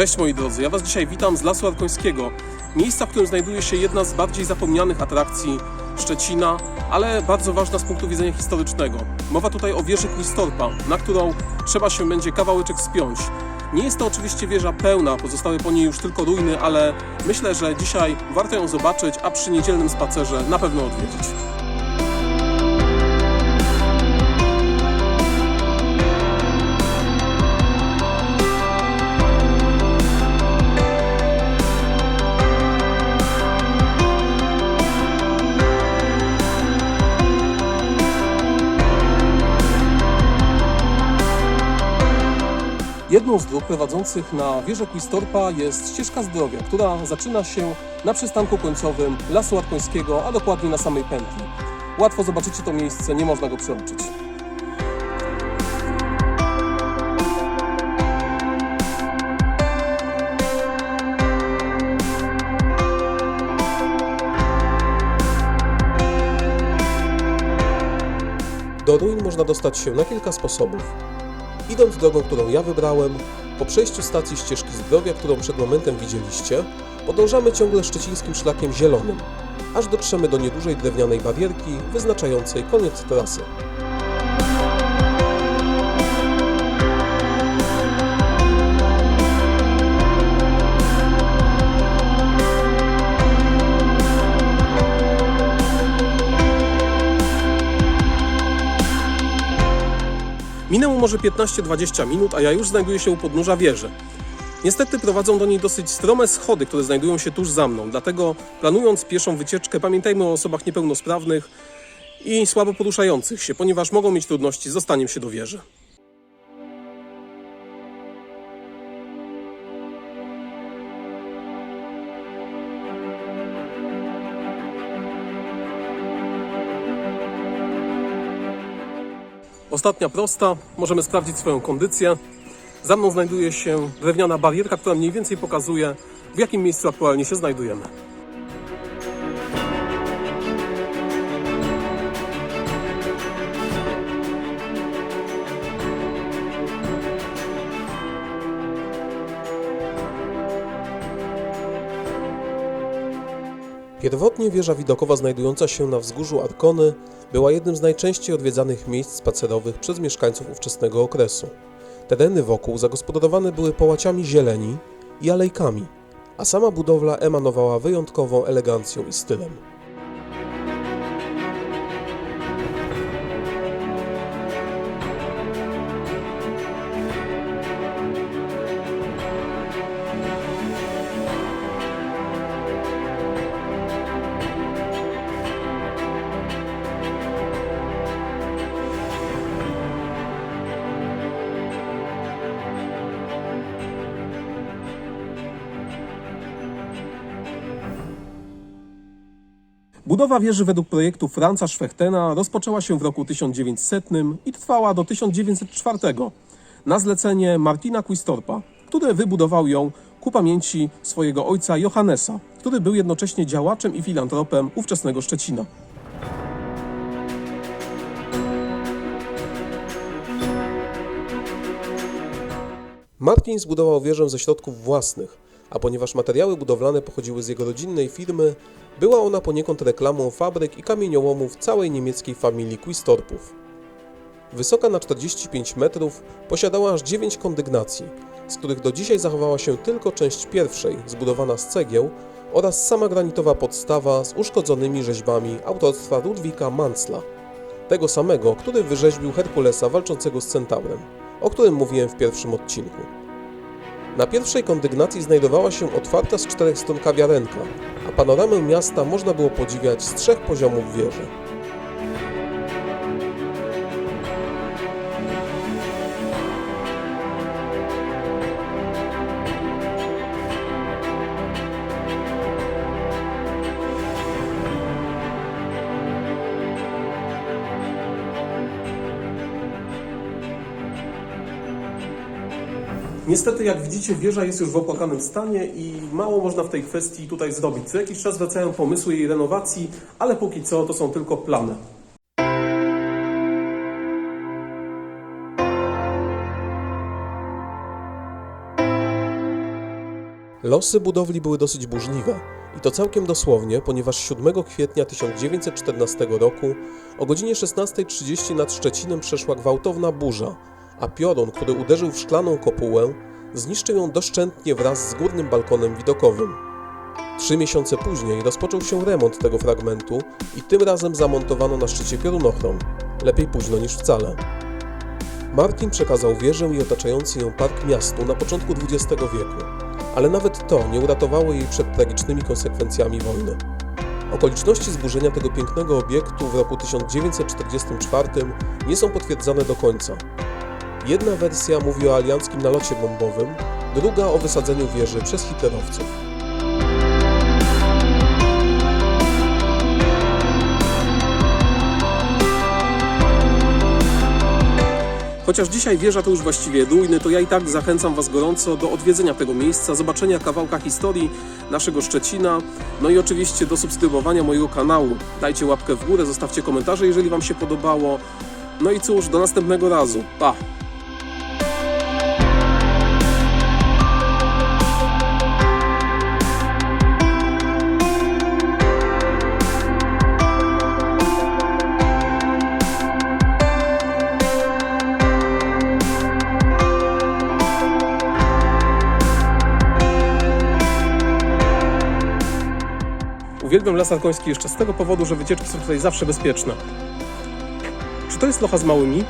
Cześć moi drodzy, ja Was dzisiaj witam z Lasu Arkońskiego, miejsca, w którym znajduje się jedna z bardziej zapomnianych atrakcji Szczecina, ale bardzo ważna z punktu widzenia historycznego. Mowa tutaj o wieży Quistorpa, na którą trzeba się będzie kawałeczek spiąć. Nie jest to oczywiście wieża pełna, pozostały po niej już tylko ruiny, ale myślę, że dzisiaj warto ją zobaczyć, a przy niedzielnym spacerze na pewno odwiedzić. Jedną z dróg prowadzących na wieżę Quistorpa jest ścieżka zdrowia, która zaczyna się na przystanku końcowym Lasu Arkońskiego, a dokładnie na samej pętli. Łatwo zobaczycie to miejsce, nie można go przeoczyć. Do ruin można dostać się na kilka sposobów. Idąc drogą, którą ja wybrałem, po przejściu stacji ścieżki zdrowia, którą przed momentem widzieliście, podążamy ciągle szczecińskim szlakiem zielonym, aż dotrzemy do niedużej drewnianej barierki wyznaczającej koniec trasy. Minęło może 15-20 minut, a ja już znajduję się u podnóża wieży. Niestety prowadzą do niej dosyć strome schody, które znajdują się tuż za mną, dlatego planując pieszą wycieczkę pamiętajmy o osobach niepełnosprawnych i słabo poruszających się, ponieważ mogą mieć trudności z dostaniem się do wieży. Ostatnia prosta, możemy sprawdzić swoją kondycję. Za mną znajduje się drewniana barierka, która mniej więcej pokazuje, w jakim miejscu aktualnie się znajdujemy. Pierwotnie wieża widokowa znajdująca się na wzgórzu Arkony była jednym z najczęściej odwiedzanych miejsc spacerowych przez mieszkańców ówczesnego okresu. Tereny wokół zagospodarowane były połaciami zieleni i alejkami, a sama budowla emanowała wyjątkową elegancją i stylem. Budowa wieży według projektu Franza Schwechtena rozpoczęła się w roku 1900 i trwała do 1904 na zlecenie Martina Quistorpa, który wybudował ją ku pamięci swojego ojca Johannesa, który był jednocześnie działaczem i filantropem ówczesnego Szczecina. Martin zbudował wieżę ze środków własnych, a ponieważ materiały budowlane pochodziły z jego rodzinnej firmy, była ona poniekąd reklamą fabryk i kamieniołomów całej niemieckiej familii Quistorpów. Wysoka na 45 metrów, posiadała aż 9 kondygnacji, z których do dzisiaj zachowała się tylko część pierwszej, zbudowana z cegieł, oraz sama granitowa podstawa z uszkodzonymi rzeźbami autorstwa Ludwika Mansla, tego samego, który wyrzeźbił Herkulesa walczącego z centaurem, o którym mówiłem w pierwszym odcinku. Na pierwszej kondygnacji znajdowała się otwarta z czterech stron kawiarenka, a panoramę miasta można było podziwiać z trzech poziomów wieży. Niestety, jak widzicie, wieża jest już w opłakanym stanie i mało można w tej kwestii tutaj zrobić. Co jakiś czas wracają pomysły jej renowacji, ale póki co to są tylko plany. Losy budowli były dosyć burzliwe i to całkiem dosłownie, ponieważ 7 kwietnia 1914 roku o godzinie 16.30 nad Szczecinem przeszła gwałtowna burza, a piorun, który uderzył w szklaną kopułę, zniszczył ją doszczętnie wraz z górnym balkonem widokowym. Trzy miesiące później rozpoczął się remont tego fragmentu i tym razem zamontowano na szczycie piorunochron. Lepiej późno niż wcale. Martin przekazał wieżę i otaczający ją park miastu na początku XX wieku, ale nawet to nie uratowało jej przed tragicznymi konsekwencjami wojny. Okoliczności zburzenia tego pięknego obiektu w roku 1944 nie są potwierdzone do końca. Jedna wersja mówi o alianckim nalocie bombowym, druga o wysadzeniu wieży przez hitlerowców. Chociaż dzisiaj wieża to już właściwie ruiny, to ja i tak zachęcam Was gorąco do odwiedzenia tego miejsca, zobaczenia kawałka historii naszego Szczecina, no i oczywiście do subskrybowania mojego kanału. Dajcie łapkę w górę, zostawcie komentarze, jeżeli Wam się podobało. No i cóż, do następnego razu. Pa! Uwielbiam las Arkoński jeszcze z tego powodu, że wycieczki są tutaj zawsze bezpieczne. Czy to jest locha z małymi?